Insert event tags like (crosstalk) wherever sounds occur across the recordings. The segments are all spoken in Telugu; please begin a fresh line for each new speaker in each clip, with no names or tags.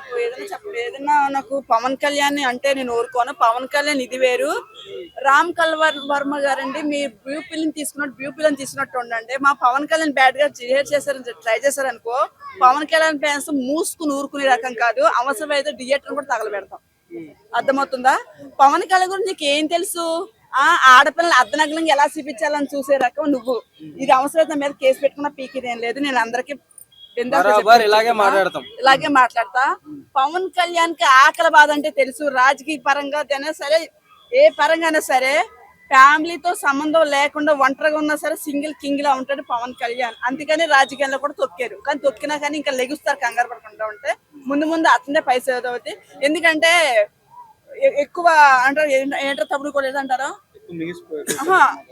నాకు ఏదైనా చెప్ప ఏదైనా నాకు పవన్ కళ్యాణ్ అంటే నేను ఊరుకోను. పవన్ కళ్యాణ్ ఇది వేరు. రామ్ కల్వర్ వర్మ గారండి మీ బ్యూపిల్ని తీసుకున్నట్టు బ్యూపిల్ని తీసుకున్నట్టు ఉండండి. మా పవన్ కళ్యాణ్ బ్యాడ్గా బిహేవ్ చేశారని ట్రై చేశారనుకో పవన్ కళ్యాణ్ ఫ్యాన్స్ మూసుకుని ఊరుకునే రకం కాదు. అవసరం అయితే థియేటర్ కూడా తగలబెడతాం. అర్థమవుతుందా? పవన్ కళ్యాణ్ గురించి నీకు ఏం తెలుసు? ఆ ఆడపిల్లలు అర్ధనగ్నంగా ఎలా చూపించాలని చూసే రకం నువ్వు. ఇది అవసరం మీద కేసు పెట్టుకున్న పీకిదేం లేదు. నేను అందరికి
ఇలాగే మాట్లాడతాం.
ఇలాగే మాట్లాడతా. పవన్ కళ్యాణ్కి ఆకలి బాధ అంటే తెలుసు రాజకీయ పరంగా అయినా సరే ఏ పరంగా అయినా సరే ఫ్యామిలీతో సంబంధం లేకుండా ఒంటరిగా ఉన్నా సరే సింగిల్ కింగ్ లా ఉంటాడు పవన్ కళ్యాణ్. అందుకని రాజకీయాల్లో కూడా తొక్కారు. కానీ తొక్కినా కానీ ఇంకా లెగుస్తారు కంగారు పడకుండా ఉంటే. ముందు ముందు అతనే పైసా అవుతాయి. ఎందుకంటే ఎక్కువ అంటారు ఏంట- తప్పుడు కూడా ఏదంటారు?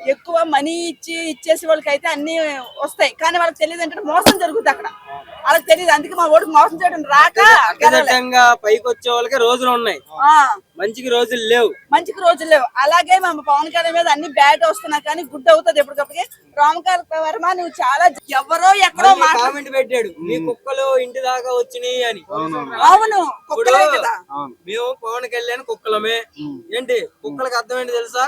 ఎక్కువ మనీ ఇచ్చి ఇచ్చేసి వాళ్ళకి అయితే అన్ని వస్తాయి. కానీ వాళ్ళకి తెలియదు అంటే మోసం జరుగుతుంది అక్కడ. వాళ్ళకి తెలియదు అందుకే మా ఓడికి మోసం చేయడం రాక
పైకి వచ్చే వాళ్ళకి రోజులు ఉన్నాయి.
ఆ,
మంచికి రోజులు లేవు.
మంచికి రోజులు లేవు. అలాగే మా పవన్ కళ్యాణ్ మీద అన్ని బ్యాట్ వస్తున్నా కానీ గుడ్ అవుతుంది ఎప్పటికప్పటికి. రామకాల వర్మ నువ్వు చాలా ఎవరో ఎక్కడో మాట
కామెంట్ పెట్టాడు. మీ కుక్కలు ఇంటి దాకా వచ్చినాయి అని.
అవును కుక్కలే కదా.
మేము పవన్ కళ్యాణ్ కుక్కలమే. ఏంటి? కుక్కలకు అర్థం ఏంటి తెలుసా.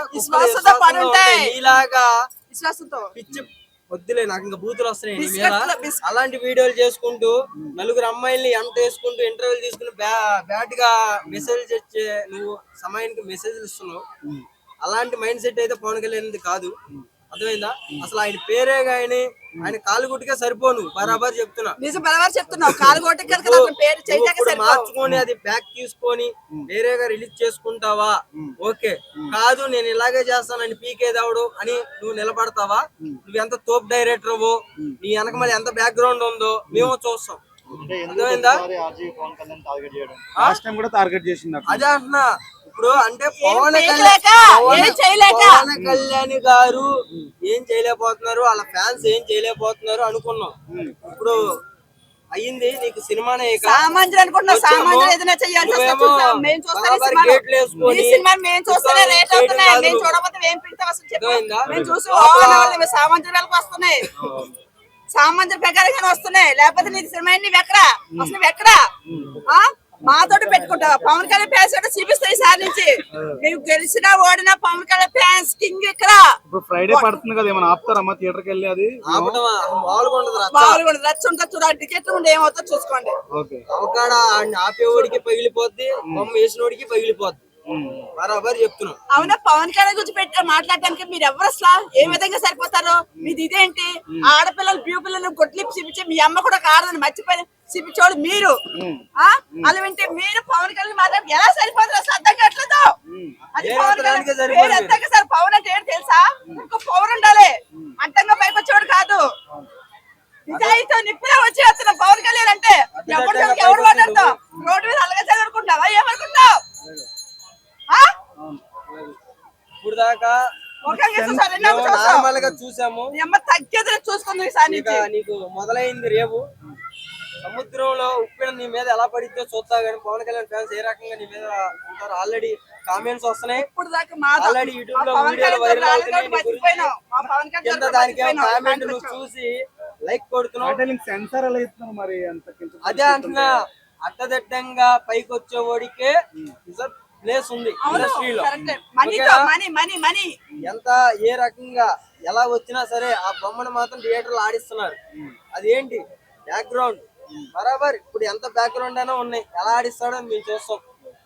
నీలాగా
విశ్వాసంతో.
పిచ్చి వద్దులే నాకు ఇంకా బూతులు వస్తున్నాయి. మీద. అలాంటి వీడియోలు చేసుకుంటూ నలుగురు అమ్మాయిల్ని ఎంత వేసుకుంటూ ఇంటర్వ్యూలు తీసుకుని బ్యాడ్గా మెసేజ్ ఇచ్చే నువ్వు సమయానికి మెసేజ్లు ఇస్తున్నావు. అలాంటి మైండ్ సెట్ అయితే పవన్ కళ్యాణ్ కాదు. అర్థమైందా? అసలు ఆయన పేరే గాని ఆయన కాలు గుట్టుకే సరిపోను. బరాబర్ చెప్తున్నా.
నిజం బలవారు చెప్తున్నావు.
మార్చుకొని అది బ్యాక్ తీసుకొని వేరేగా రిలీజ్ చేసుకుంటావా? ఓకే. కాదు నేను ఇలాగే చేస్తానని పీకేదావుడు అని నువ్వు నిలబడతావా? నువ్వు ఎంత తోపు డైరెక్టర్ నీ వెనక మళ్ళీ ఎంత బ్యాక్గ్రౌండ్ ఉందో మేము చూస్తాం. అర్థమైందా?
లాస్ట్ టైం కూడా టార్గెట్ చేసింది అట్లా.
అదే అంటున్నా. ఇప్పుడు అంటే పవన్. పవన్ కళ్యాణ్ గారు ఏం చేయలేకపోతున్నారు వాళ్ళ ఫ్యాన్స్ ఏం చేయలేకపోతున్నారు అనుకున్నాం. ఇప్పుడు అయ్యింది నీకు సినిమానే ఇక
సామాన్యులు అనుకుంటున్నా. సామాన్యులు ఏదైనా చేయాల్సి సినిమా మేము చూస్తేనే రేట్ అవుతున్నాయి. మేము. చూడకపోతే ఏం అసలు? మేము చూసి వస్తున్నాయి. సామాన్యుల ప్రకారంగానే వస్తున్నాయి. లేకపోతే నీ సినిమా నువ్వు ఎక్కడ? అసలు ఎక్కడ? మాతోటి పెట్టుకుంటావా? పవన్ కళ్యాణ్ ఫ్యాన్స్ అంటే చూపిస్తాయి సార్ నుంచి. మేము గెలిచినా ఓడినా పవన్ కళ్యాణ్ ఫ్యాన్స్ కింగ్ ఇక్కడ.
ఇప్పుడు ఫ్రైడే పడుతుంది కదా ఏమైనా ఆపుతారమ్మా థియేటర్కి వెళ్ళి అది?
ఉండదు రచ్చ.
ఉంటుంది టికెట్లు ఉండే ఏమవుతుందో చూసుకోండి.
ఓకే
అవకాడ ఆపేవాడికి పగిలిపోద్ది బొమ్మ వేసినోడికి పగిలిపోద్ది. బరాబర్ చెప్తున్నాం
అవునా? పవన్ కళ్యాణ్ గురించి పెట్టి మాట్లాడటానికి మీరు ఎవరు అసలు ఏ విధంగా సరిపోతారు? మీది ఇదేంటి? ఆడపిల్లలు బ్యూ పిల్లలు కొట్లి చూపించి మీ అమ్మ కూడా కాదని మర్చిపోయి చూపించోడు మీరు. ఆ? అలా వింటే మీరు పవన్ కళ్యాణ్ మాట్లాడి ఎలా సరిపోతారు అసలు అర్థం కావట్లేదు. అది పవన్ కళ్యాణ్ సార్ పవన్ అంటే ఏంటి తెలుసా? ఇంకో పవర్ ఉండాలి. అడ్డంగా పైకి వచ్చేవాడు కాదు. నిజాయితీ నిప్పులా వచ్చి వస్తున్న పవన్ కళ్యాణ్ అంటే ఎవరు ఎవరు మాట్లాడతావు రోడ్డు మీద అలగా చదువుకుంటావా ఏమనుకుంటావు ఆ?
ఇప్పుడు దాకా
ముఖంగా చూసారు ఎన్నో చూసావు
నార్మల్గా చూసాము.
తగ్గేది చూసుకుంది
నీకు మొదలైంది రేపు. సముద్రంలో ఉప్పిన నీ మీద ఎలా పడిద్దో చూస్తా కానీ పవన్ కళ్యాణ్ ఫ్యాన్స్ ఏ రకంగా నీ మీద ఉంటారు ఆల్రెడీ కామెంట్స్ వస్తున్నాయి.
ఇప్పుడు దాకా
ఆల్రెడీ
యూట్యూబ్లో
వీడియోలు వైరల్ అవుతున్నాయి. కింద దానికి. కామెంట్ నువ్వు చూసి లైక్ కొడుతున్నావు.
నీకు సెన్సార్ ఎలా ఇస్తున్నారు మరి అంత
అదే అంటున్నా. అడ్డదిడ్డంగా పైకి వచ్చేవాడికే ప్లేస్ ఉంది ఇండస్ట్రీలో ఎంత ఏ రకంగా ఎలా వచ్చినా సరే ఆ బొమ్మను మాత్రం థియేటర్లో ఆడిస్తున్నారు. అది ఏంటి? బ్యాక్గ్రౌండ్ బరాబర్ ఇప్పుడు ఎంత బ్యాక్గ్రౌండ్ అయినా ఉన్నాయి. ఎలా ఆడిస్తాడో మేము చూస్తాం.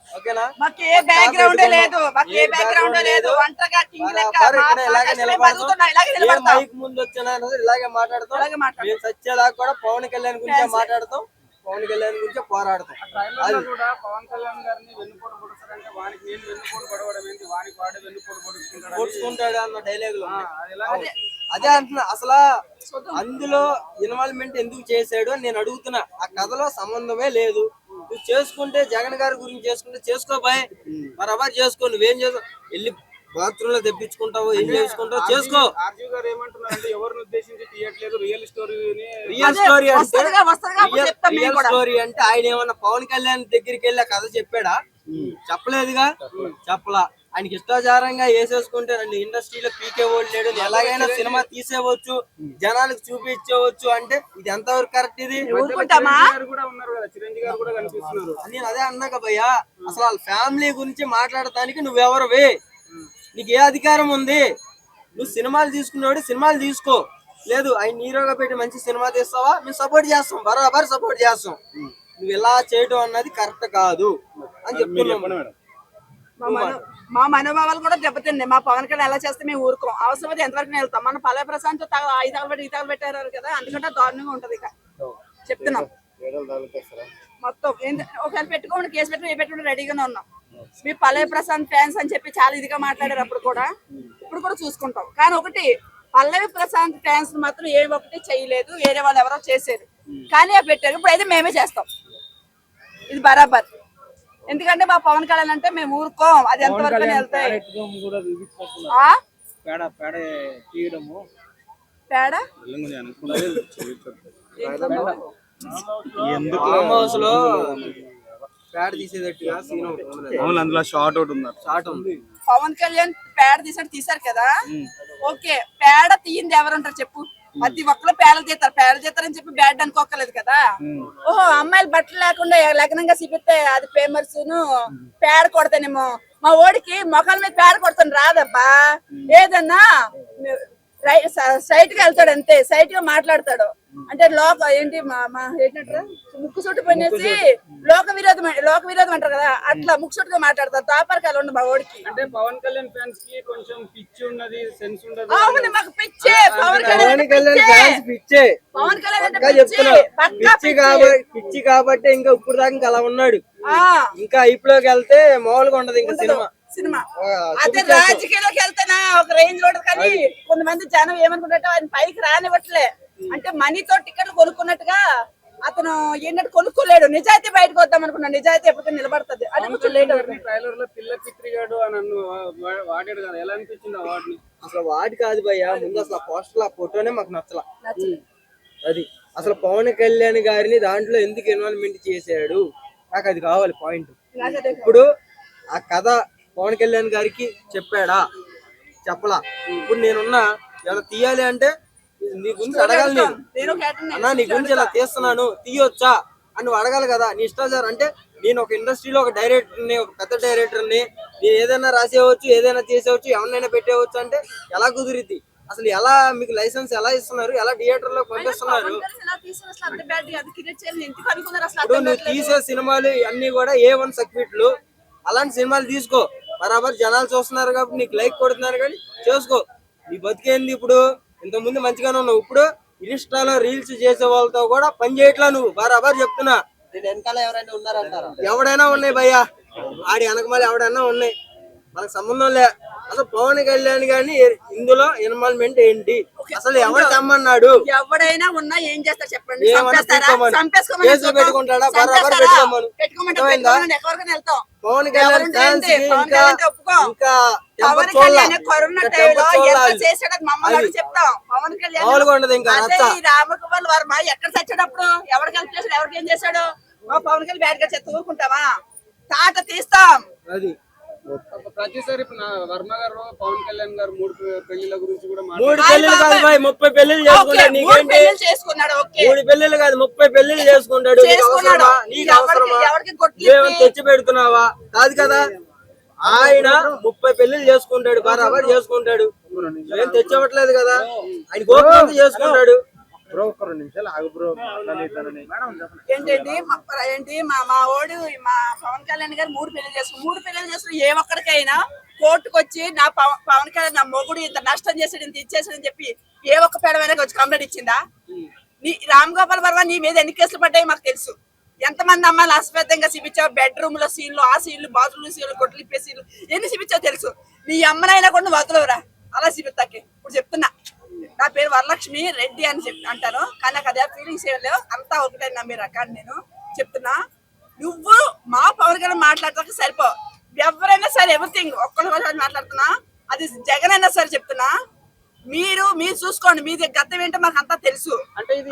ఓకేనా?
మాకు ఏ బ్యాక్గ్రౌండ్
పెట్టుకోము.
లేదు. మాకు ఏ
ఏ
బ్యాక్గ్రౌండ్
background
లేదు. కింగ్ లెక్క
మైక్ ముందు వచ్చినా ఇలాగే మాట్లాడతాం. మేము సత్యదాకా కూడా పవన్ కళ్యాణ్ గురించే. మాట్లాడతాం. పవన్ కళ్యాణ్ గురించే పోరాడతాం.
ట్రైలర్లో కూడా పవన్ కళ్యాణ్ గారిని వెన్నుపోటు పొడుస్తారంటే వానికి నేను వెన్నుపోటు పడవడం ఏంటి? వానికి వాడే వెన్నుపోటు పొడుచుకుంటాడు
పోడ్చుకుంటాడు అన్న డైలాగ్లో.
అది.
అదే అంటున్నా అసలు అందులో ఇన్వాల్వ్మెంట్ ఎందుకు చేశాడు అని నేను అడుగుతున్నా. ఆ కథలో సంబంధమే లేదు. నువ్వు చేసుకుంటే జగన్ గారి గురించి చేసుకుంటే చేసుకోబాయ్ బరాబర్ చేసుకో నువ్వేం చేసుకో వెళ్ళి బాత్రూమ్లో తెప్పించుకుంటావు ఏం చేసుకుంటావు చేసుకో.
గారు ఏమంటున్నారంటే ఎవరిని ఉద్దేశించి తీయట్లేదు రియల్ స్టోరీని
రియల్ స్టోరీ అంటే రియల్-. స్టోరీ అంటే ఆయన ఏమన్నా పవన్ కళ్యాణ్ దగ్గరికి వెళ్ళి కథ చెప్పాడా? చెప్పలేదుగా? చెప్పలా. ఆయనకి ఇష్టాచారంగా వేసేసుకుంటే రెండు ఇండస్ట్రీలో పీకే ఓడి లేడు. ఎలాగైనా సినిమా తీసేవచ్చు జనాలకు చూపించవచ్చు అంటే ఇది ఎంతవరకు కరెక్ట్ ఇది?
ఊరుకుంటామా?
చిరంజీవి గారు కూడా ఉన్నారు కదా చిరంజీవి గారు కూడా కనిపిస్తున్నారు.
నేను అదే అన్నాక భయ్యా. అసలు వాళ్ళ ఫ్యామిలీ గురించి మాట్లాడటానికి నువ్వెవరివి? నీకు ఏ అధికారం ఉంది? నువ్వు సినిమాలు తీసుకున్నాడు సినిమాలు తీసుకో. లేదు ఆయన హీరోగా పెట్టి మంచి సినిమా తీస్తావా? మేము సపోర్ట్ చేస్తాం బరాబర్ సపోర్ట్ చేస్తాం. నువ్వు ఇలా చేయడం అన్నది కరెక్ట్ కాదు. అని చెప్తున్నాం.
మా మన- మా మనోభావాలు కూడా దెబ్బతిన్నాయి. మా పవన్ కళ్యాణ్ ఎలా చేస్తే మేము ఊరుకోం. అవసరమైతే ఎంతవరకు వెళ్తాం. మన పల్లె ప్రశాంత్ ఐదు పెట్టి ఈతలు పెట్టారు కదా. అందుకంటే దారుణంగా ఉంటది ఇక. చెప్తున్నాం. మొత్తం. ఒకవేళ పెట్టుకోండి కేసు పెట్టుకుని పెట్టుకుని రెడీగానే ఉన్నాం. మీ పల్లె ప్రశాంత్ ఫ్యాన్స్ అని చెప్పి చాలా ఇదిగా మాట్లాడారు అప్పుడు కూడా. ఇప్పుడు కూడా చూసుకుంటాం. కానీ ఒకటి పల్లవి ప్రశాంత్ ఫ్యాన్స్ మాత్రం ఏ ఒకటి చేయలేదు. వేరే వాళ్ళు ఎవరో చేశారు. కానీ అవి పెట్టారు. ఇప్పుడు అయితే మేమే చేస్తాం. ఇది బరాబర్. ఎందుకంటే మా పవన్ కళ్యాణ్ అంటే మేము ఊరుకోం. అది ఎంతవరకు వెళ్తాయి.
కూడా
ఆ?
పేడ పేడ తీయడము.
పేడ?
ఎందుకు?
పేడ తీసేటట్టుగా సీన్ ఒకటి ఉంది.
అవును అందులో షార్ట్ ఒకటి ఉన్నారు
షార్ట్ ఉంది.
పవన్ కళ్యాణ్ పేడ తీసాడు తీసారు కదా? ఓకే పేడ తీయింది ఎవరు ఉంటారు చెప్పు? ప్రతి ఒక్కరు పేడలు తీస్తారు పేడలు తీస్తారని చెప్పి బ్యాడ్ అనుకోకలేదు కదా? ఓహో అమ్మాయిలు బట్టలు లేకుండా లగ్నంగా చూపిస్తే అది ఫేమస్ను పేడ కొడతానేమో. మా ఓడికి మొఖాల మీద పేడ కొడతాను రాదబ్బా. ఏదన్నా సైట్గా వెళ్తాడు అంతే సైట్గా మాట్లాడతాడు. అంటే లోక ఏంటి మా మా ఏంటంటారు? ముక్కు చుట్టు పనేసి లోక విరోధం లోక విరోధం అంటారు కదా అట్లా ముక్కు చుట్టుగా మాట్లాడతారు. తాపరకాలు ఉండు మా ఓడికి
అంటే పవన్ కళ్యాణ్ ఫ్యాన్స్కి కొంచెం పిచ్చి ఉన్నది సెన్స్ ఉండదు
అవును మాకు పిచ్చే పవన్ కళ్యాణ్ పిచ్చే.
ఫ్యాన్స్ పిచ్చే.
పవన్ కళ్యాణ్ పిచ్చి
చెప్తున్నా.
పక్కా
పిచ్చి కాబట్టి పిచ్చి కాబట్టి ఇంకా ఇప్పుడు దాకా ఇంకా అలా ఉన్నాడు.
ఆ,
ఇంకా ఐపులోకి వెళ్తే మామూలుగా ఉండదు ఇంకా సినిమా.
సినిమా. అదే రాజకీయాల్లోకి వెళ్తేనా ఒక రేంజ్లో ఉంటది కానీ కొంతమంది జనం ఏమనుకుంటారో ఆయన పైకి రానివ్వట్లే. అంటే మనీతో టికెట్లు కొనుక్కున్నట్టుగా అతను ఏంటంటే కొనుక్కోలేడు. నిజాయితీ బయటకు వద్దాం అనుకున్నాడు నిజాయితీ ఎప్పుడు నిలబడుతుంది. అది కొంచెం లేట్ అవుతుంది.
ట్రైలర్లో పిల్ల పిత్రిగాడు అని నన్ను వా- వాడాడు కదా. ఎలా అనిపించింది ఆ వాడిని?
అసలు వాడి కాదు భయ్యా. ముందు అసలు ఆ పోస్టర్ ఆ ఫోటోనే మాకు నచ్చల. అది అసలు పవన్ కళ్యాణ్ గారిని దాంట్లో ఎందుకు ఇన్వాల్వ్మెంట్ చేశాడు? నాకు అది కావాలి పాయింట్ ఇప్పుడు ఆ కథ పవన్ కళ్యాణ్ గారికి చెప్పాడా? చెప్పలా. ఇప్పుడు నేనున్నా ఇలా తీయాలి అంటే నీ గురించి అడగాలి నేను. అన్నా నీ గురించి ఇలా తీస్తున్నాను తీయొచ్చా అని నువ్వు అడగాలి కదా. నీ ఇష్టాచారం అంటే నేను ఒక ఇండస్ట్రీలో ఒక డైరెక్టర్ని ఒక పెద్ద డైరెక్టర్ని నేను ఏదైనా రాసేయవచ్చు ఏదైనా చేసేవచ్చు ఎవరినైనా పెట్టేవచ్చు అంటే ఎలా కుదిరిద్ది? అసలు ఎలా మీకు లైసెన్స్ ఎలా ఇస్తున్నారు? ఎలా థియేటర్లో పంపిస్తున్నారు? ఇప్పుడు నువ్వు. తీసే సినిమాలు అన్ని కూడా ఏ వన్ సర్టిఫికెట్లు అలాంటి సినిమాలు తీసుకో. బరాబర్ జనాలు చూస్తున్నారు కాబట్టి నీకు లైక్ కొడుతున్నారు కానీ చేసుకో. నీ బతికేంది ఇప్పుడు? ఇంత ముందు మంచిగానే ఉన్నావు. ఇప్పుడు ఇన్స్టాలో రీల్స్ చేసే వాళ్ళతో కూడా పని చేయట్లా నువ్వు. బరాబర్ చెప్తున్నా.
వెనకాల ఎవరైనా ఉన్నారంటారా?
ఎవడైనా ఉన్నాయి భయ్యా. ఆడి వెనకమాలి ఎవడైనా ఉన్నాయి. మనకు సంబంధం లే. అసలు పవన్ కళ్యాణ్ గారిని ఇందులో ఇన్వాల్వ్మెంట్ ఏంటి? అసలు ఎవరు తెమ్మన్నాడు
ఎవడైనా ఉన్నా ఏం చేస్తారు చెప్పండి.
పెట్టుకుంటాడా? బరాబర్? పెట్టుకోమని. పవన్ కళ్యాణ్ ఫ్యాన్స్ ఇంకా
పవన్. కళ్యాణ్ కరోనా టైంలో ఎంత. చేశాడో మమ్మల్ని చెప్తాం. పవన్ కళ్యాణ్
ఇంకా
రామకుమార్ వర్మ ఎక్కడ చచ్చాడప్పుడు ఎవరికి హెల్ప్ చేశాడు? ఎవరికి ఏం చేశాడు? మా పవన్ కళ్యాణ్ బ్యాడ్గా చెత్త ఊరుకుంటావా? తాట తీస్తాం.
అది.
ప్రతిసారి వర్మ గారు పవన్ కళ్యాణ్ గారు మూడు పె- పెళ్ళిళ్ళ గురించి కూడా
మూడు పెళ్ళిళ్ళు కాదు. బాయ్ ముప్పై నీకేంటి?
పెళ్ళిళ్ళు చేసుకున్నాడు ఓకే.
మూడు పెళ్ళిళ్ళు కాదు ముప్పై పెళ్ళిళ్ళు (laughs) చేసుకుంటాడు. నీకు. అవసరమా? తెచ్చి పెడుతున్నావా? కాదు కదా. ఆయన ముప్పై పెళ్ళిళ్ళు చేసుకుంటాడు బరాబర్ చేసుకుంటాడు. ఏం తెచ్చివ్వట్లేదు కదా. ఆయన గోపి చేసుకుంటాడు.
బ్రో ఒక రెండు నిమిషాలు ఆగు బ్రో
ఏంటండి మా ఏంటి మా మా ఓడు మా పవన్ కళ్యాణ్ గారు మూడు పెళ్ళి చేస్తారు మూడు పెళ్ళి చేసుకుని ఏ ఒక్కడికైనా కోర్టుకు వచ్చి నా పవన్ కళ్యాణ్ నా మొగుడు ఇంత నష్టం చేసాడు ఇంత ఇచ్చేసాడని చెప్పి ఏ ఒక్క పేడమైనా వచ్చి కంప్లైంట్ ఇచ్చిందా? నీ రామ్ గోపాల్ వర్మ నీ మీద ఎన్ని కేసులు పడ్డాయి మాకు తెలుసు. ఎంతమంది అమ్మాయిలు అశ్వేతంగా చూపించావు బెడ్రూమ్లో సీన్లు ఆ సీన్లు బాత్రూమ్ సీన్లు కొట్లు ఇప్పే సీన్లు ఎన్ని చూపించావు తెలుసు. నీ అమ్మనైనా కూడా నువ్వు వదలవురా. అలా చూపిస్తాకే ఇప్పుడు చెప్తున్నా. నా పేరు వరలక్ష్మి రెడ్డి అని చెప్పి అంటాను కానీ నాకు అదే ఫీలింగ్స్ ఏం లేవు. అంతా ఒకటే నమ్మే రకాన్ని నేను చెప్తున్నా. నువ్వు మా పవన్ కళ్యాణ్ మాట్లాడతాక సరిపో. ఎవరైనా సరే ఎవ్రీథింగ్ ఒక్కరి కోసం మాట్లాడుతున్నా. అది జగన్ అయినా సరే చెప్తున్నా. మీరు మీరు చూసుకోండి. మీది గతం ఏంటో మాకు అంతా తెలుసు.
అంటే ఇది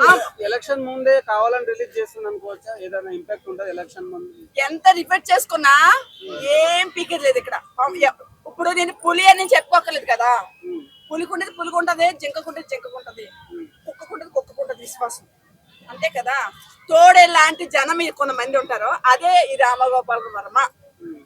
ఎలక్షన్ ముందే కావాలని రిలీజ్ చేస్తుంది అనుకోవచ్చా? ఏదైనా ఇంపాక్ట్ ఉంటుంది ఎలక్షన్ ముందు?
ఎంత రిపీట్ చేసుకున్నా ఏం పీకేది లేదు ఇక్కడ ఇప్పుడు ఇప్పుడు నేను పులి అని చెప్పుకోకలేదు కదా. పులికుండేది పులికుంటది జింకకుంటది జింకకుంటది. కుక్కకుంటది కుక్కకుంటది విశ్వాసం. అంతే కదా? తోడే లాంటి జనం కొంతమంది ఉంటారు. అదే ఈ రామగోపాల వర్మ.